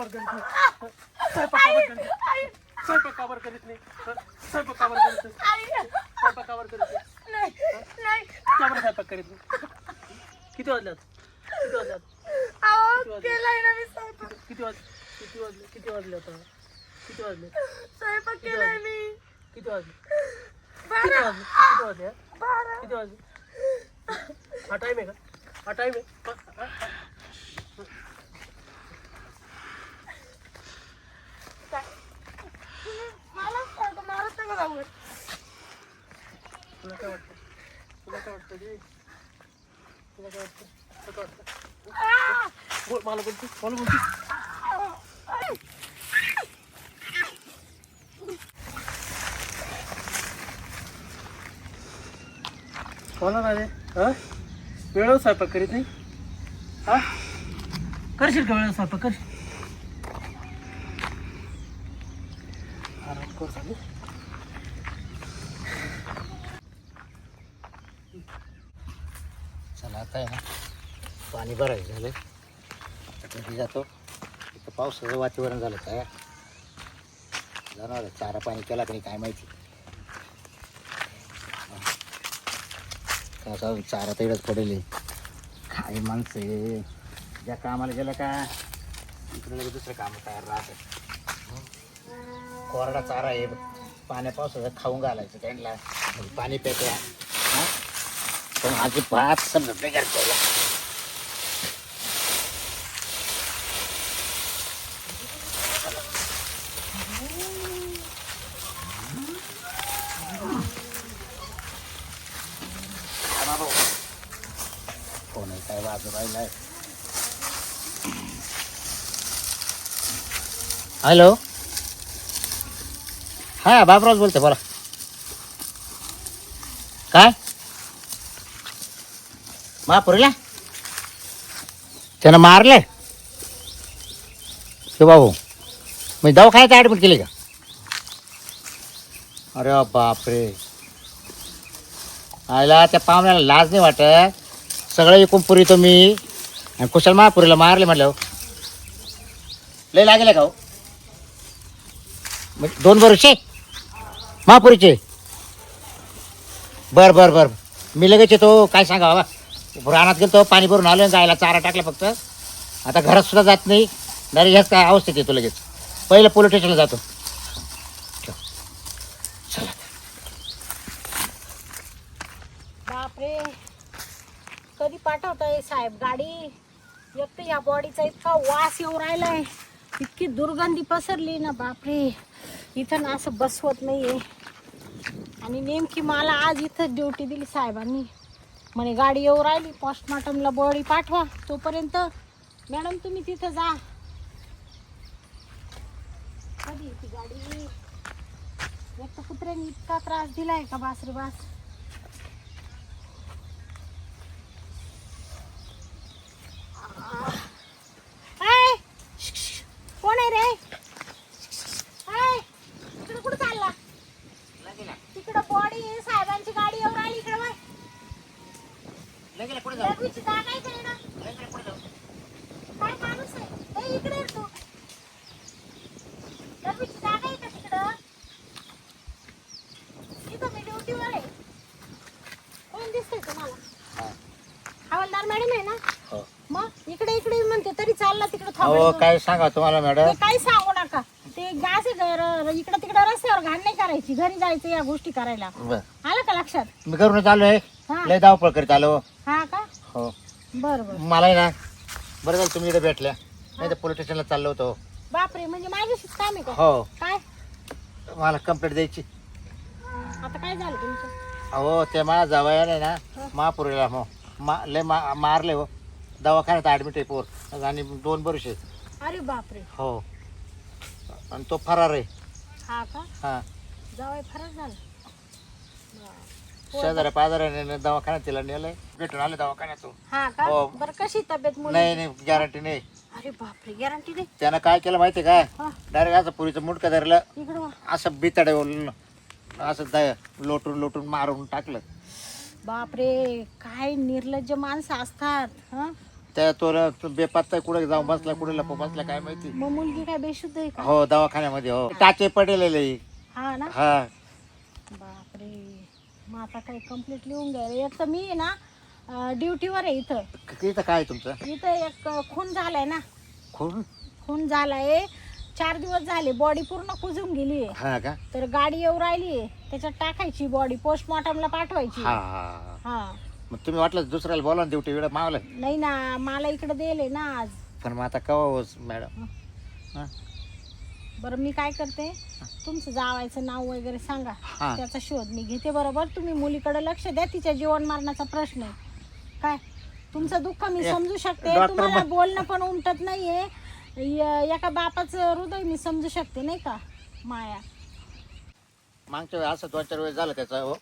काबर करीत नाही स्वयंपाक काबर करीत नाही स्वयंपाक काबर करीत नाही स्वयंपाक काबर करीत नाही काबर करीत नाही काबर स्वयंपाक करीत नाही किती वाजल्यात किती वाजल्यात केलाय ना मी स्वयंपाक किती वाज किती वाजले किती वाजले आता किती वाजले स्वयंपाक केलाय मी किती वाजले किती वाजले किती वाजले हा? किती वाजले हा टाइम आहे का हा? टाइम आहे तुला काय वाटतं? तुला काय वाटतं तुला काय वाटतं? तुला काय वाटतं? बोल मला बोलते मला बोलते. बोला ना रे? हा? वेळेवर स्वयंपाक करीत नाही? हा? करशील का वेळेवर स्वयंपाक? करशील आराम कर चालेल चला आता आहे ना? पाणी भरायचं झालं कधी जातो? इथं पावसाचं वातावरण झालं काय जाणार चारा पाणी केला तरी काय माहिती. कसा चारा तेवढंच पडेल. हे. काय माणसं आहे. ज्या कामाला गेलं का? इकडे दुसरं काम तयार राहतं. कोरडा चारा आहे. पाण्या पावसाचं खाऊन घालायचं त्यांना. पाणी पेट्या पण माझी भात समजत नाही घरच्याला कोण काय वाजू राहिलाय? हॅलो? हा बापराज बोलते बोला. काय? महापुरीला? त्यानं मारले. ते बाबू मी दवाखान्यात ॲडमिट केली का? अरे बापरे. आयला त्या पाहुण्याला लाज नाही वाटत. सगळं एकूण पुरी तो मी. आणि कुशल महापुरीला मारले म्हटलं लय लागेल का हो? म्हणजे दोन बरोचे महापुरीचे? बर बर बर. मी लगेच येतो. काय सांगा बाबा? रानात गेलो पाणी भरून आलो गायला चारा टाकला फक्त. आता घरात सुद्धा जात नाही. डायरेक्ट ह्याच काय अवस्थेत येतो लगेच. पहिलं पोलीस स्टेशनला जातो. चला. बापरे. कधी पाठवताय साहेब गाडी? एक तर या बॉडीचा इतका वास येऊ राहिलाय. इतकी दुर्गंधी पसरली ना बापरे. इथं ना असं बसवत नाहीये. आणि नेमकी मला आज इथं ड्युटी दिली साहेबांनी. म्हणे गाडी येऊ राहिली पोस्टमॉर्टमला बॉडी पाठवा तोपर्यंत. मॅडम तुम्ही तिथं जा. कधी ती गाडी? एक तर कुत्र्याने इतका त्रास दिलाय का बासरे बास हाय कोण आहे रे हाय इकडे कुठं चालला तिकडं बॉडी साहेबांची गाडी येऊन राहिली इकडे बाय लगेच पुढे जाऊ रघुची जागा आहे का इकडं? लगेच पुढे जाऊ काय माणूस आहे ए, इकडे ये तू रघुची जागा आहे का तिकडं इथं मी ड्युटीवर आहे कोण दिसतंय तुम्हाला हा. हवालदार मॅडम आहे ना हो मग इकडे इकडे म्हणते तरी चालला तिकडे अहो काय सांगा तुम्हाला मॅडम काही सांगू नका. ते गास इकडे तिकडे रस्त्यावर घाण नाही करायची. घरी जायचं या गोष्टी करायला. बर. आलं का लक्षात? मी घरूनच आलोय. हा. लय धावपळ करीत आलो. हा का? हो. बर बर. मला आहे ना. बरं झालं तुम्ही इथे भेटल्या. नाही तर पोलीस स्टेशनला चाललो होतो. बापरे म्हणजे माझ्याशीच काम आहे का? हो. काय? मला कंप्लेंट द्यायची. आता काय झालं तुमचं? अहो ते माझ्या जावयाने ना महापुरीला मग मा लय मा मारले हो. दवाखान्यात ॲडमिट आहे पोर. आणि दोन वर्ष आहेत. अरे बापरे. हो. आणि तो फरार आहे. हा का? हां. जावाय फरक झाला. शेजाऱ्या पाजाऱ्याने दवाखान्यात तिला नेलंय. भेटून आले दवाखान्यातून. हा का? हो. बरं कशी तब्येत मुली? नाही नाही गॅरंटी नाही. अरे बापरे गॅरंटी नाही? त्यानं काय केलं माहिती आहे हा. का डायरेक्ट असं पुरीचं मुडकं धरलं. इकडं वा. असं बितडे असं द लोटून लोटून मारून टाकलं. बापरे काय निर्लज्ज माणसं असतात हा? त्या तो बेपत्ता कुठे जाऊन बसला कुठे लप बसला काय माहिती? मग मुलगी काय बेशुद्ध आहे का? हो दवाखान्यामध्ये हो. टाचे पडलेले हा ना? हा. बापरे. मग आता काही कंप्लीट लिहून घ्या एक तर मी आहे ना ड्युटीवर आहे इथं. तिथं काय तुमचं? इथं एक खून झालाय ना. खून? खून झालाय. चार दिवस झाले. बॉडी पूर्ण कुजून गेली हा का? तर गाडी येऊ राहिली त्याच्यात टाकायची बॉडी पोस्टमॉर्टमला पाठवायची हा हा हा. हा. मग तुम्ही वाटलं दुसऱ्याला बोला ना ड्युटी वेळ मावलं नाही ना मला इकडे दिले ना आज. पण मग आता कवा मॅडम? हा. बरं मी काय करते? तुमचं जावायचं नाव वगैरे सांगा. हा. त्याचा शोध मी घेते बरोबर? तुम्ही मुलीकडे लक्ष द्या तिच्या जीवन मरणाचा प्रश्न आहे. काय? तुमचं दुःख मी समजू शकते. डॉक्टर तुम्हाला बोलणं पण उमटत नाहीये. य- एका बापाचं हृदय मी समजू शकते नाही का माया? मागच्या वेळी असं दोन चार वेळेस झालं त्याचं हो.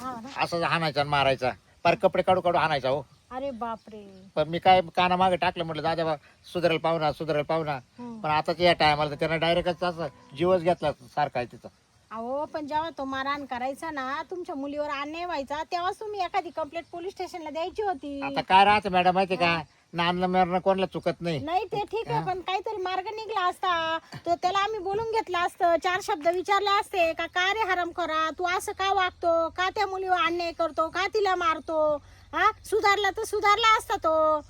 हा ना. असं हाणायचा आणि मारायचा. पर कपडे काढू काढू हाणायचा हो. अरे बापरे. पण मी काय काना मागे टाकलं म्हटलं दादा बा सुधारेल पाहुणा सुधारेल पाहुणा. हम्म. पण आताच या टायमाला तर त्यानं डायरेक्टच असं जीवच घेतला सारखा आहे तिचा अहो पण जेव्हा तो मारहाण करायचा ना तुमच्या मुलीवर अन्याय व्हायचा तेव्हाच तुम्ही एखादी कंप्लेंट पोलीस स्टेशनला द्यायची होती. आता काय राहतं मॅडम माहिती का? नांदणं मरणं कोणाला चुकत नाही. नाही ते ठीक आहे पण काहीतरी मार्ग निघला असता. तर त्याला आम्ही बोलून घेतलं असतं. चार शब्द विचारले असते का का रे हराम करा? तू असं का वागतो? का त्या मुलीवर अन्याय करतो? का तिला मारतो? हा? सुधारला तर सुधारला असता तो.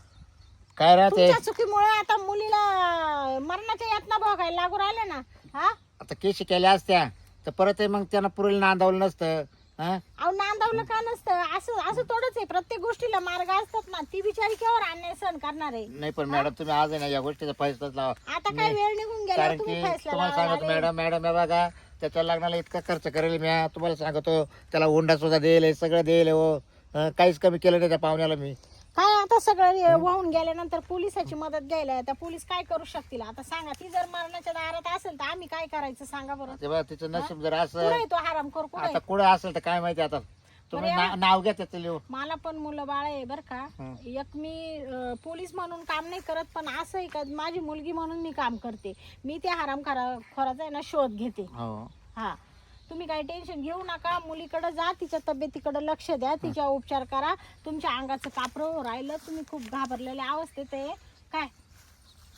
काय राहते? तुमच्या चुकीमुळे आता मुलीला मरणाच्या यातना भोगायला लागू राहिले ना. हा? आता केशी केल्या असत्या तर परत मग त्यांना पुरेल नांदावलं नसतं. हा? अहो नांदवलं का नसतं? असं असं थोडंच आहे. प्रत्येक गोष्टीला मार्ग असतात ना. ती बिचारी केव्हा अन्याय सहन करणार आहे? नाही पण मॅडम तुम्ही आज आहे ना या गोष्टीचा फैसलाच लावा. आता काय वेळ निघून गेला कारण तुम्ही की फैसला तुम्हाला लावायला सांगतो आले. मॅडम मॅडम हे बघा त्याच्या लग्नाला इतका खर्च करेल मी तुम्हाला सांगतो त्याला हुंडा सुद्धा देईल सगळं देईल हो. हं, काहीच कमी केलं नाही त्या पाहुण्याला मी. काय आता सगळं वाहून गेल्यानंतर पोलिसाची मदत घ्यायला त्या पोलीस काय करू शकतील? आता सांगा ती जर मरणाच्या दारात असेल तर आम्ही काय करायचं सांगा बरं? ते बघा तिचं नशीब जर कुठे असं आहे तो हराम कर कुठे आता कुठं असेल तर काय माहिती आता? तुम्ही बरं, ना- नाव घ्या त्याचं लिहून. मला पण मुलं बाळ आहे बर का. एक मी अं, पोलीस म्हणून काम नाही करत पण असं आहे का माझी मुलगी म्हणून मी काम करते. मी त्या हराम खोराचा आहे ना शोध घेते. हो. हा. तुम्ही काही टेन्शन घेऊ नका. मुलीकडे जा तिच्या तब्येतीकडे लक्ष द्या तिच्या उपचार करा. तुमच्या अंगाचं कापरं राहिलं तुम्ही खूप घाबरलेल्या अवस्थेत आहे. काय?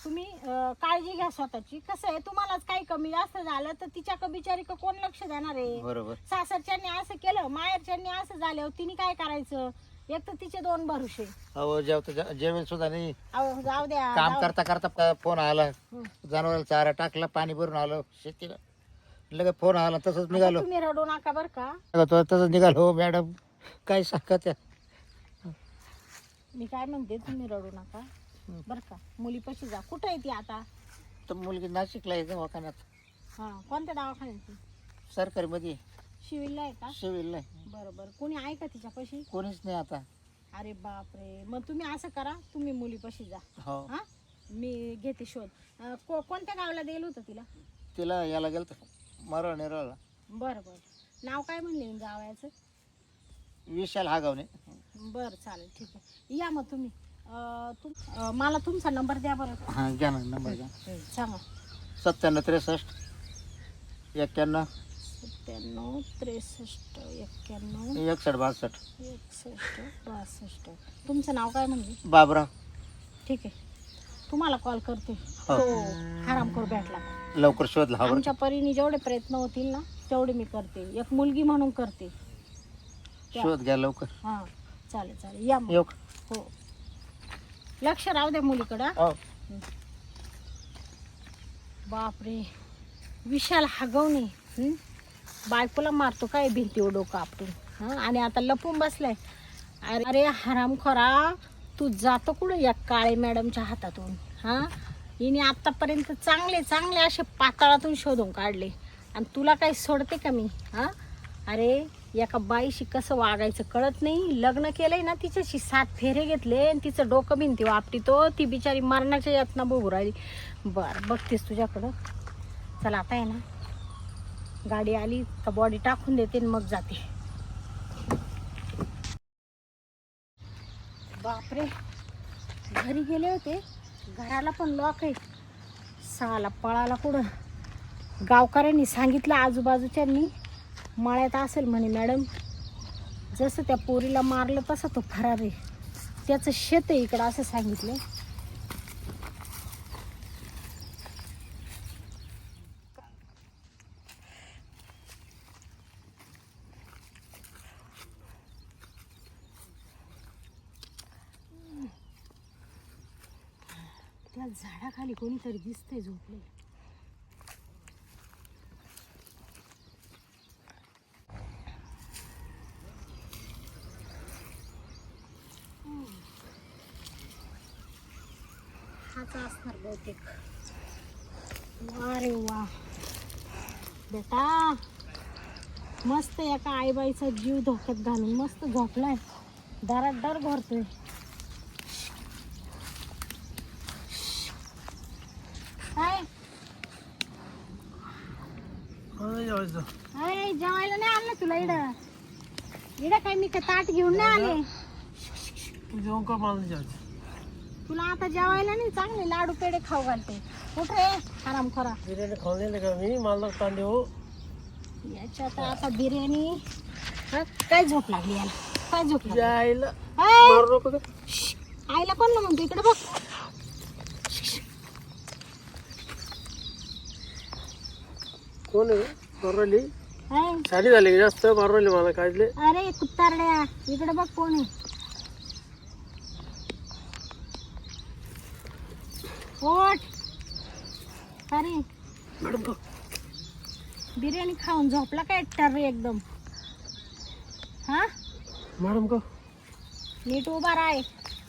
तुम्ही काळजी घ्या स्वतःची. कसं आहे तुम्हालाच काही कमी जास्त झालं तर तिच्या का बिचारी का कोण लक्ष देणार आहे? बरोबर. सासरच्यांनी असं केलं माहेरच्यांनी असं झालं तिने काय करायचं? एक तर तिचे दोन भरुशे हो जेवतो जे- जेवेल सुद्धा नाही. अहो जाऊ द्या काम करता करता फोन आला. जनावराला चारा टाकला पाणी भरून आलं. शेतीला लगेच फोन आला तसंच निघालो. तुम्ही रडू नका बर का. तो तसंच निघालो. हो मॅडम काय सांगा त्या मी काय म्हणते तुम्ही रडू नका. बर का मुली पशी जा. कुठं आहे ती आता? तर मुलगी नाशिकला आहे दवाखान्यात. हा कोणत्या दवाखान्यात सरकारी मध्ये शिविलला आहे का? सिव्हिल नाही बरं बरं. कोणी आहे का तिच्यापाशी कोणीच नाही आता. अरे बापरे. मग तुम्ही असं करा तुम्ही मुलीपाशी जा. हो. हा? मी घेते शोध. अं, को- कोणत्या गावाला दिलं होतं तिला? तिला याला गेलं मरळ निरळला बरं बरं. नाव काय म्हणले जावयाचं? विशाल हागावणे. बरं चालेल ठीक आहे. या मग तुम्ही. अं, तुम अं, मला तुमचा नंबर द्या बरं. हां घ्या ना नंबर घ्या. सांगा. सत्त्याण्णव त्रेसष्ट एक्क्याण्णव सत्त्याण्णव त्रेसष्ट एक्क्याण्णव एकसष्ट बासष्ट. एकसष्ट बासष्ट. तुमचं नाव काय म्हणजे बाबराव. ठीक आहे. तुम्हाला कॉल करते. हो. तो हरामखोर भेटला का? लवकर शोध. आमच्या परीने जेवढे प्रयत्न होतील ना तेवढे मी करते. एक मुलगी म्हणून करते. शोध घ्या लवकर. हां. चालेल चालेल. या मग. येऊ का? हो. लक्ष राहू द्या मुलीकडं हो. बापरे. विशाल हागवणे. हं? बायकोला मारतो काय भिंतीवर डोकं आपटून? हं? आणि आता लपून बसलाय. अरे अरे हरामखोरा. तू जातो कुठं या काळे मॅडमच्या हातातून? हां? हिने आत्तापर्यंत चांगले चांगले असे पाताळातून शोधून काढले. आणि तुला काही सोडते का मी? हां? अरे एका बाईशी कसं वागायचं कळत नाही. लग्न केलंय ना तिच्याशी सात फेरे घेतले आणि तिचं डोकं भिंती वापटी तो ती बिचारी मरणाच्या यातना बघू राहिली. बरं बघतेस तुझ्याकडं. चला आता आहे ना. गाडी आली का बॉडी टाकून देते आणि मग जाते. बापरे. घरी गेले होते. घराला पण लॉक आहे. साला पळाला कुठं? गावकऱ्यांनी सांगितलं आजूबाजूच्यांनी. मळ्यात असेल म्हणे मॅडम जसं त्या पोरीला मारलं तसं तो फरार आहे. त्याचं शेत आहे इकडं असं सांगितलं. झाडाखाली कोणीतरी दिसतंय झोपले हाच असणार बहुतेक. वा रे वा. बेटा मस्त एका आईबाईचा जीव धोक्यात घालून मस्त झोपलाय. दरात दर भरतोय काय अरे जेवायला नाही आणलं तुला इडं इडं काय? मी का ताट घेऊन नाही आले. जेवण का मला जायचं तुला आता जेवायला नाही चांगले लाडू पेढे खाऊ घालते. कुठे रे आराम खरा बिर्याणी खाऊन येते का मी? मला तांडे हो. याच्यात आता बिर्याणी. हं? काय झोप लागली याला? काय झोप लागली? जायला हाय, मारू नको का? आईला कोण ना म्हणतो? इकडे बघ. कोण आहे? हाय, झाली का जास्त मारवली मला काढले. अरे कुत्तारड्या इकडे बघ कोण आहे. ओट अरे मॅडम का बिर्याणी खाऊन झोपला काय टर रे एकदम? हा? मॅडम का नीट उभा राय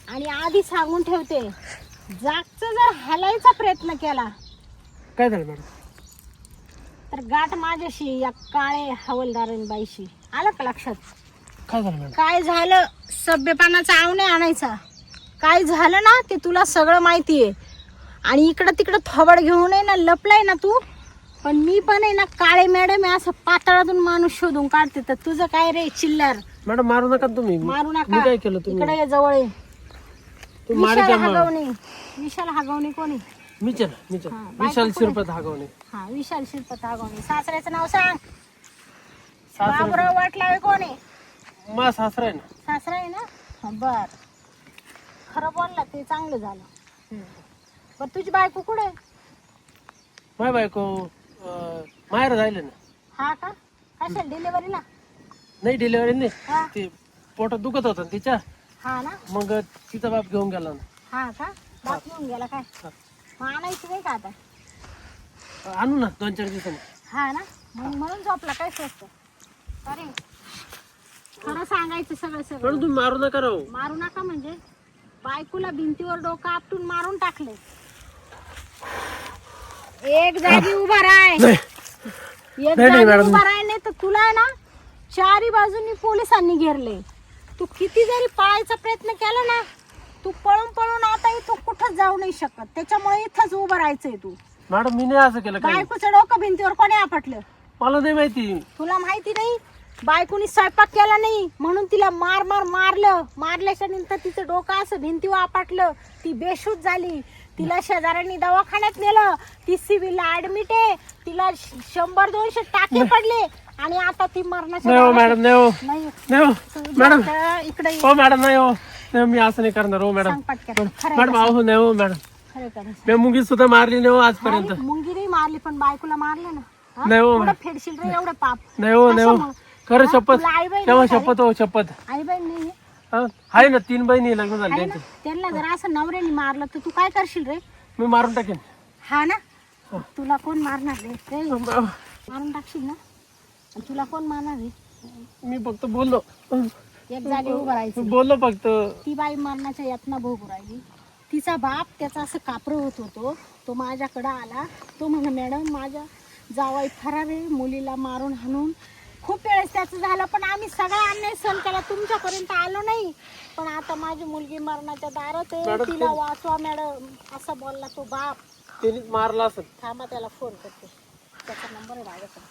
आणि आधी सांगून ठेवते. जागचं जर हलायचा प्रयत्न केला. काय झालं मॅडम? तर गाठ माझ्याशी या काळे हवलदार बाईशी आलं का लक्षात? काय झालं मॅडम? काय झालं? सभ्यपानाचा आव नाही आणायचा. काय झालं ना ते तुला सगळं माहिती आहे आणि इकडं तिकडं थोबड घेऊन आहे ना लपलाय ना तू. पण मी पण आहे ना काळे मॅडम आहे असं पातळातून माणूस शोधून काढते. तर तुझं काय रे चिल्लर? मॅडम मारू नका तुम्ही. मारू मी नका काय केलं तुम्ही? इकडे ये जवळ ये. तुम्ही मारी विशाल द्या मला. हगवणे. विशाल हगवणे कोणी? मीच आहे ना मीच आहे. हा, बायको विशाल कुठे? शिरपत हागवणे हा विशाल शिल्पत हगवणे सासऱ्याचं नाव सांग. सासरा बाबुराव वाटलावे कोणी? मा सासरा आहे ना. सासरा आहे ना? हा, बर. खरं बोलला ते चांगलं झालं. बर तुझी बायको कुठे? आहे? माय बायको अं, माहेर जायले ना. हा का? कशाला डिलिव्हरीला? नाही डिलिव्हरी नाही. हा. ते पोटात दुखत होतं ना तिच्या. हा ना. मग तिचा बाप घेऊन गेला ना. हा का? बाप येऊन गेला काय? हा. मग आणायची नाही का आता? आणू ना दोन चार दिवसांनी. हा ना? मग म्हणून झोपला काय स्वस्त अरे खरं सांगायचं सगळं सगळं. तुम्ही मारू नका राहू. मारू नका म्हणजे बायकोला भिंतीवर डोकं आपटून मारून टाकले एक जागी उभा नाही. एक नाही, जागी मॅडम. उभा राय नाही तर तुला आहे ना चारी बाजूनी पोलिसांनी घेरले तू किती जरी पळायचा प्रयत्न केला ना तू पळून पळून आता इथं कुठंच जाऊ नाही शकत? त्याच्यामुळे इथंच उभं राहायचंय तू. मॅडम मी नाही असं केलं काय? बायकोचं डोकं भिंतीवर कोणी आपटलं? मला नाही माहिती. तुला माहिती नाही? बायकोनी स्वयंपाक केला नाही म्हणून तिला मार मार मारलं. मारल्याच्या नंतर तिचं डोकं असं भिंतीवर आपटलं. ती बेशूत झाली. तिला शेजाऱ्यांनी दवाखान्यात नेलं. ती सिव्हिलला ऍडमिट आहे. तिला श- शंभर दोनशे टाके पडले. आणि आता ती मरणाच्या नाही हो दारात मॅडम नाही हो. आहे. नाही. नाही हो. तू मॅडम. इकडे ये. हो मॅडम नाही हो. नाही मी असं नाही करणार हो मॅडम. सांग पटकन खरं मॅडम अहो नाही हो मॅडम. खरं मी मुंगी सुद्धा मारली नाही हो आजपर्यंत. अरे, मुंगी नाही मारली पण बायकोला मारलं ना. हा? नाही हो. फेडशील रे एवढं पाप. नाही हो नाही हो? खरं हा? शपथ तुला तेव्हा नाही का? शपथ हो शपथ. आई बहीण नाही हा? आहे ना तीन बहिणी लग्न झाले आहे ना? त्यांचे. त्यांना जर असं नवऱ्याने मारलं तर तू काय करशील रे? मी मारून टाकेन. हा ना. तुला कोण मारणार रे? रे मारून टाकशील ना? आणि तुला कोण मारणार रे? मी फक्त बोललो. एक जागी उभं राहायचं. बोललो फक्त. ती बाई मरणाच्या यातना भोगू राहिली. तिचा बाप त्याचा असं कापरं होत होतो. तो माझ्याकडं आला. तो म्हणा मॅडम माझ्या जावाई फरार आहे. मुलीला मारून हाणून खूप वेळेस त्याचं झालं पण आम्ही सगळा अन्याय सहन केला. तुमच्यापर्यंत आलो नाही. पण आता माझी मुलगी मरणाच्या दारात आहे. मॅडम, तिला वाचवा मॅडम. असा बोलला तो बाप. तिनेच मारला असत थांबा त्याला फोन करते. त्याचा नंबर आहे माझ्याकडे.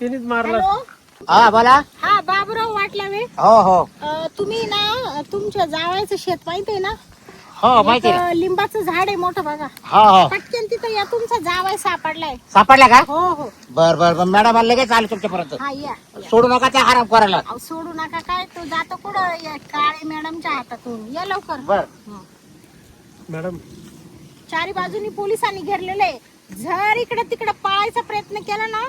तिनेच मारला हॅलो? हा बोला. हा बाबूराव वाटला वे हो हो. अं, तुम्ही ना तुमच्या जावायचं शेत माहिती आहे ना? हो माहिती एक, आहे अं, लिंबाचं झाड आहे मोठं बघा. हो हो. पटकन तिथं या तुमचा जावाय सापडलाय. सापडला का? हो हो. बर बर बर. मॅडम मला लगेच आलो तुमच्यापर्यंत. हा या या. सोडू नका त्या आराम करायला अहो, सोडू नका काय तो जातो कुठं? या काळे मॅडमच्या हातातून. या लवकर. बर. हं. मॅडम. चारी बाजूनी पोलिसांनी घेरलेले जर इकडे तिकडे पळायचा प्रयत्न केला ना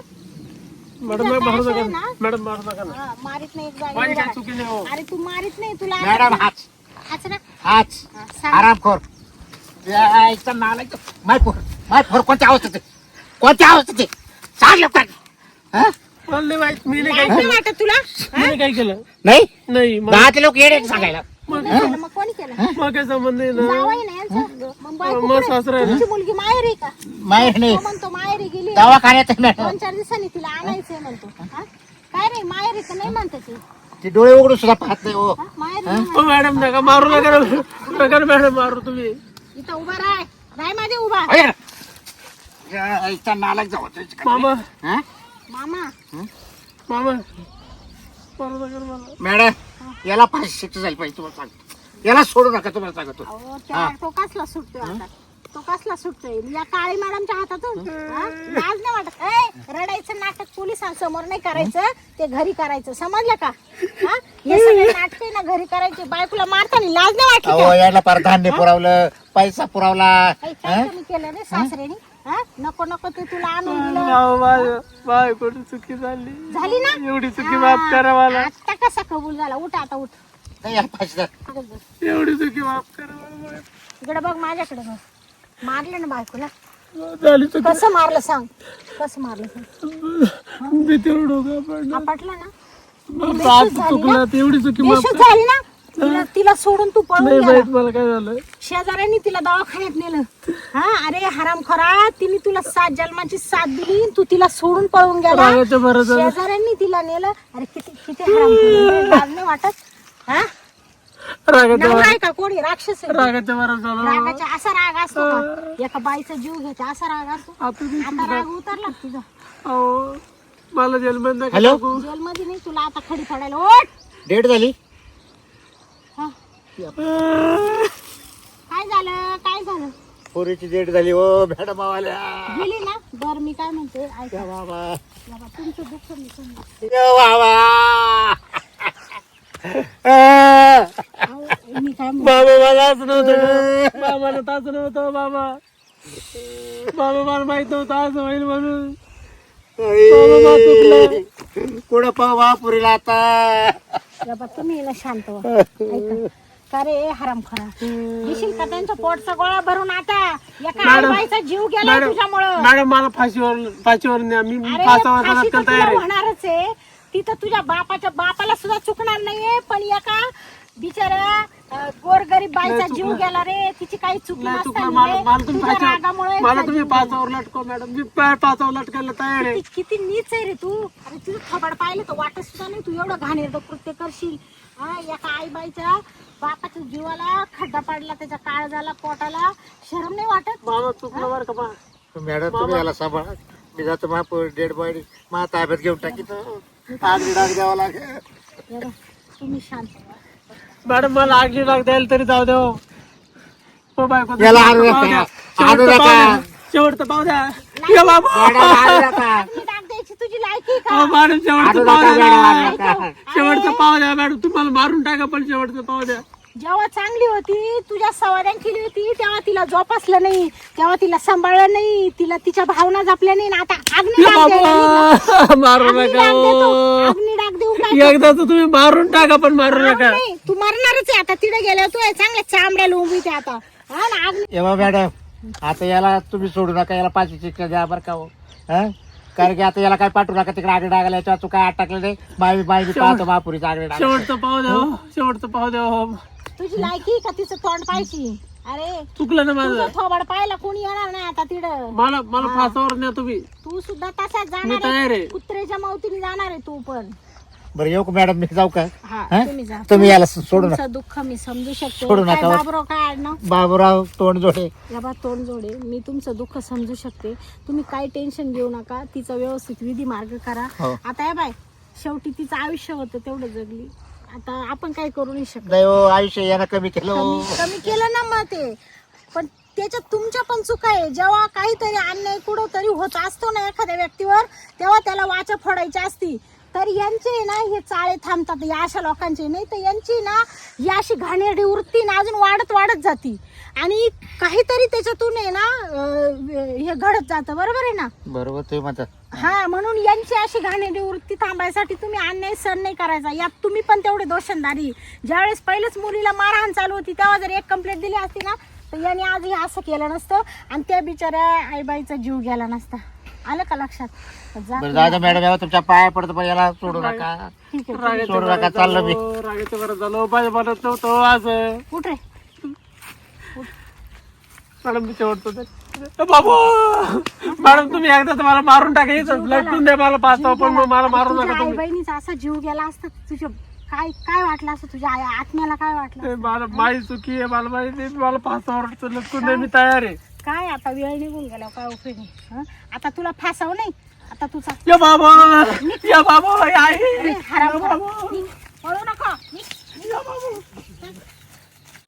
मॅडम तुझ्या मारू काय नका आहे ना? मॅडम मारू नका ना. हा, मारीत नाही एक जागी माझी उभा काय राहा. चुकी नाही हो? अरे तू मारीत नाही तुला मॅडम हाच. हाच ना. हाच. हा, सांग. नालायक. माय पोर माय पोर कोणत्या अवस्थेत आहे? कोणत्या अवस्थेत आहे? सांग लवकर. हा? मला नाही माहीत मी नाही काय केलं वाटत तुला. मी नाही काय केलं. नाही? नाही मला लोक येडे आहेत सांगायला. मग कोणी केलं? मग काय संबंध आहे ना? जावई ना यांचं. मग बायको मग कुठे? सासरा आहे ना. तुमची मुलगी माहेर आहे का? माहेर नाही. तो म्हणतो माहेरी गेली दवाखान्यात आहे मॅडम. दोन चार दिवसांनी तिला आणायचंय म्हणतो. हा? काय रे माहेर आहे का नाही म्हणते ती? ती डोळे उघडून सुद्धा पाहत नाही हो. हा? माहेर आहे हो मॅडम नका मारू नका. नका ना मॅडम मारू तुम्ही. इथं उभा राय रायमध्ये उभा. अरे, नालायक जाऊ मामा. हा? मामा. मामा. मॅडम याला फाशी शिक्षा झाली पाहिजे तुम्हाला सांगतो. याला सोडू नका तुम्हाला सांगतो. अहो त्या तो कसला सुटतोय आता? तो कसला सुटतोय? या काळी मॅडमच्या हातातून. हा? लाज नाही वाटत. ए रडायचं नाटक पोलिसांसमोर नाही करायचं. ते घरी करायचं. समजलं का? हा? हे सगळे नाटक ना घरी करायचे. बायकोला मारताना लाज नाही वाटली अहो का? याला धान्य पुरवलं पैसा पुरवला. काही कमी केलं रे सासरेनी हा? नको नको ते तुला आणून दिलं. बायकोची चुकी झाली. झाली ना? एवढी चुकी माफ करा मला. आता कसा कबूल झाला? उठ आता उठ. नाही. एवढी चुकी माफ करा मला इकडे बघ माझ्याकडे बघ. मारलं ना बायकोला? झाली चुकी. कसं मारलं सांग? कसं मारलं सांग? भीतीवर डोकं पडलं आपटलं ना? चुकला एवढी चुकी माफ बेशुद्ध झाली ना? तिला तिला सोडून तू पळून नाही गेला. माहीत मला काय झालं शेजाऱ्यांनी तिला दवाखान्यात नेलं. हा अरे हरामखोरा तिने तुला सात जन्माची साथ दिली आणि तू तिला सोडून पळून गेला. झालं. शेजाऱ्यांनी तिला नेलं. अरे किती किती हरामखोर लाज नाही वाटत? हा? रागाच्या नवरा आहे का कोणी? राक्षस आहे. झालं. रागाचा असा राग असतो का? एका बाईचा जीव घ्यायचा असा राग असतो. आता राग उतरला का तुझा. अहो मला जेलमध्ये नका हॅलो? जेलमध्ये नाही तुला आता खडी पडायला ओट! डेट झाली. काय झालं? काय झालं? पोरीची डेट झाली हो मॅडम आवाल्या गेली ना? बर मी काय म्हणते ऐका. बाबा. बाबा तुमचं दुःख मी समजते. यो बाबा. अहो, मी काय म्हणते? बाबा मला असं नव्हतं. बाबाला तास नव्हतं बाबा. बाबा मला माहीत नव्हतं असं होईल म्हणून. कुठं पाव बापुरीला आता? बाबा तुम्ही शांत व्हा. ऐका. का रे? हराम खरा. दिशील का त्यांच्या पोटचा गोळा भरून आता? एका मॅडम, आईबाईचा जीव गेला मॅडम तुझ्यामुळं. मॅडम मला फाशीवर फाशीवर न्या मी अरे फासावर फाशी तर करायला तुला तयार आहे. होणारच आहे. तिथं तुझ्या बापाच्या बापाला सुद्धा चुकणार नाहीये पण एका बिचारा गोरगरीब बाईचा नाही जीव. गेला रे. तिची काही चूक नाही चुकलं नसताना मला मला तुम्ही तुझ्या रागामुळे फाशीवर मला तिचा तुम्ही लटको मॅडम. मी पा- पाचावर लटकायला तयार आहे. किती किती नीच आहे रे तू. अरे तुझं थोबाड पाहिलं तर वाटत सुद्धा नाही. तू एवढं घाणेरडं कृत्य करशील. हा एका आईबाईच्या बापाच्या जीवाला खड्डा पाडला त्याच्या काळ झाला पोटाला शरम नाही वाटत मामा चुकलं बरं का बा मॅडम तुम्ही याला सांभाळा मी जातो महापूर डेड बॉडी मा ताब्यात घेऊन टाकी आगडी डाग द्यावा लागेल हे बघ, तुम्ही शांत व्हा. मॅडम मला आगली लाग द्यायला तरी जाऊ द्या हो. हो बायको याला आणू पाहू द्या. नका. आणू शेवटचं पाहू नका. द्या. शेवटचं पाहू द्या ये बाबा मॅडम आणू नका. तुझी लायकी का? हो मॅडम शेवटचं नका द्या मॅडम. शेवटचं द्या मॅडम. तुम्हाला मारून टाका पण शेवटचं पाहू द्या. जेव्हा चांगली होती तुझ्या सवाऱ्यान केली होती तेव्हा तिला जोपासलं नाही तेव्हा तिला सांभाळलं नाही तिला तिच्या भावना जपल्या नाही. आणि आता अग्नी डाग द्यायला निघाला. बाबा मारू अग्नी नका. डाग देतो हो. अग्नी डाग देऊ काय एकदा तर तुम्ही मारून टाका पण मारू नका. नाही तू मरणारच आहे आता. तिथे गेल्यावर तू चांगल्या चांबड्याला उभी ते आता. हा ना अग्नी मॅडम आता याला तुम्ही सोडू नका याला पाचवी शिक्षा द्या बरं का हो. हं? कारण की आता याला काय पाठवू नका तिकडे आगडी डागायला याच्यावर तू काय अटकलं नाही. माय माय पाहतो महापुरीचा आगडी डाग शेवटचं पाहू द्या हो. शेवटचं पाहू द्या हो. तुझी लायकी का? तिचं तोंड पाहिजे अरे चुकलं ना माझं. तुझं थोबड पाहायला कोणी येणार नाही आता तिथं मला मला फासावर न्या तुम्ही. तू सुद्धा तसाच मी जाणार तयार आहे. आहे. कुत्र्याच्या मावतीने जाणार आहे तू पण. बरं येऊ का मॅडम? मी जाऊ का? हा हं? तुम्ही जा. तुम्ही याला सोडू नका. तुमचं दुःख मी समजू शकते. सोडू काय नका. हो. बाबरो काय आडनाव? बाबूराव तोंड जोडे या बा तोंड जोडे मी तुमचं दुःख समजू शकते. तुम्ही काही टेन्शन घेऊ नका. तिचा व्यवस्थित विधी मार्ग करा. हो. आता या बाय शेवटी तिचं आयुष्य होतं तेवढं जगली. आता आपण काही करू नाही शकत. नाही हो आयुष्य यानं कमी केलं हो. कमी कमी केलं ना मग ते. पण त्याच्यात तुमच्या पण चुका आहे. जेव्हा काहीतरी अन्याय कुठं तरी होत असतो ना एखाद्या व्यक्तीवर तेव्हा त्याला वाचा फोडायची असती. तर यांचे ना हे चाळे थांबतात या अशा लोकांचे. नाही तर यांची ना ही अशी घाणेरडी वृत्ती ना अजून वाढत वाढत जाती. आणि काहीतरी त्याच्यातून आहे ना हे घडत जातं. बरोबर आहे ना? बरोबर तुम्ही म्हणतात हा म्हणून यांची अशी घाणेरडी वृत्ती थांबायसाठी तुम्ही अन्याय सहन नाही करायचा. यात तुम्ही पण तेवढे दोषंदारी ज्यावेळेस पहिलेच मुलीला मारहाण चालू होती तेव्हा जर एक कंप्लेंट दिली असती ना तर याने आज हे असं केलं नसतं. आणि त्या बिचाऱ्या आईबाईचा जीव गेला नसता. आलं का लक्षात? जा बरं द्या मॅडम यावं तुमच्या पाया पडतो पण याला सोडू नका. ठीक आहे सोडू नका, चाललो मी. झालं, रागाचं बरं झालं नव्हतं असं कुठे? मॅडम मी शेवटतो ते. बाबू! मॅडम तुम्ही एकदा तर मला मारून टाकायचं लटून द्या मला पाच पण मग मला मारू नका आई तुम्ही. बहिणीचा असा जीव गेला असता तुझ्या काय काय वाटलं असं तुझ्या आई आत्म्याला काय वाटलं ते मला माझी चुकी आहे मला माहिती आहे, मला पाचावर लटकून द्या मी तयार आहे. काय आता वेळ निघून गेला काय उपयोग नाही हं? आता तुला फासाव नाही आता तुझा या बाबा या बाबा या आई. अरे, हराम खोरा. पळू नको या बाबा